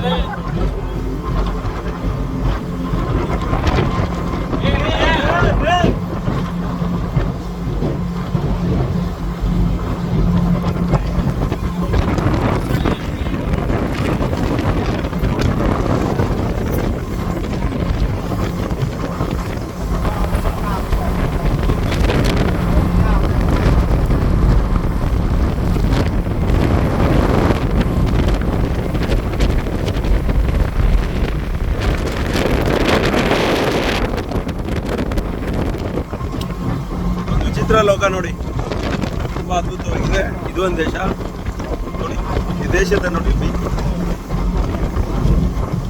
何? ಒಂದು ವಿಚಿತ್ರ ಲೋಕ ನೋಡಿ. ತುಂಬಾ ಅದ್ಭುತವಾಗಿದೆ. ಇದು ಒಂದು ದೇಶ. ನೋಡಿ, ಈ ದೇಶದ ನೋಡಿ ಬೀಚ್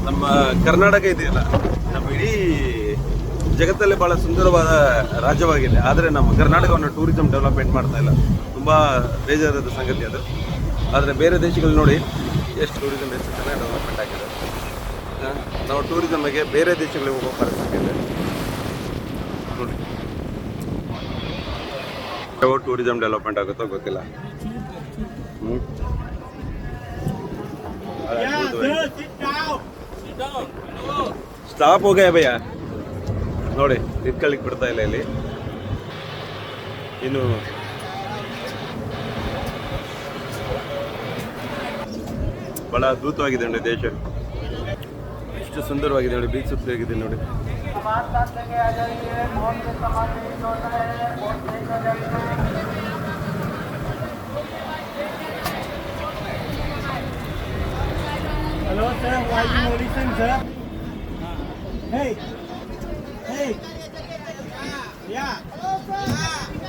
ನಮ್ಮ ಕರ್ನಾಟಕ ಇದೆಯಲ್ಲ, ನಮ್ಮ ಇಡೀ ಜಗತ್ತಲ್ಲಿ ಬಹಳ ಸುಂದರವಾದ ರಾಜ್ಯವಾಗಿದೆ. ಆದರೆ ನಮ್ಮ ಕರ್ನಾಟಕವನ್ನು ಟೂರಿಸಂ ಡೆವಲಪ್ಮೆಂಟ್ ಮಾಡ್ತಾ ಇಲ್ಲ. ತುಂಬಾ ಬೇಜಾರದ ಸಂಗತಿ ಅದು. ಆದರೆ ಬೇರೆ ದೇಶಗಳು ನೋಡಿ, ಎಷ್ಟು ಟೂರಿಸಂ ಎಷ್ಟು ಚೆನ್ನಾಗಿ ಡೆವಲಪ್ಮೆಂಟ್ ಆಗಿದೆ. ನಾವು ಟೂರಿಸಮ್ಗೆ ಬೇರೆ ದೇಶಗಳಿಗೆ ಹೋಗೋ ಪರಿಸ್ಥಿತಿ ಇದೆ. ಯಾವಾಗ ಟೂರಿಸಂ ಡೆವಲಪ್ಮೆಂಟ್ ಆಗುತ್ತೋ ಗೊತ್ತಿಲ್ಲ. ಸ್ಟಾಪ್ ಹೋಗ ಭಯ್ಯ ನೋಡಿ ನಿಂತ್ಕೊಳ್ಳಿಕ್ ಬಿಡ್ತಾ ಇಲ್ಲ ಇಲ್ಲಿ. ಇನ್ನು ಬಹಳ ಅದ್ಭುತವಾಗಿದೆ ನೋಡಿ ದೇಶ. ಎಷ್ಟು ಸುಂದರವಾಗಿದೆ ನೋಡಿ ಬೀಚ್ ಸುತ್ತಲಾಗಿದೆ ನೋಡಿ. Hello, sir. Why you no listen, sir? Hey, hey. Yeah.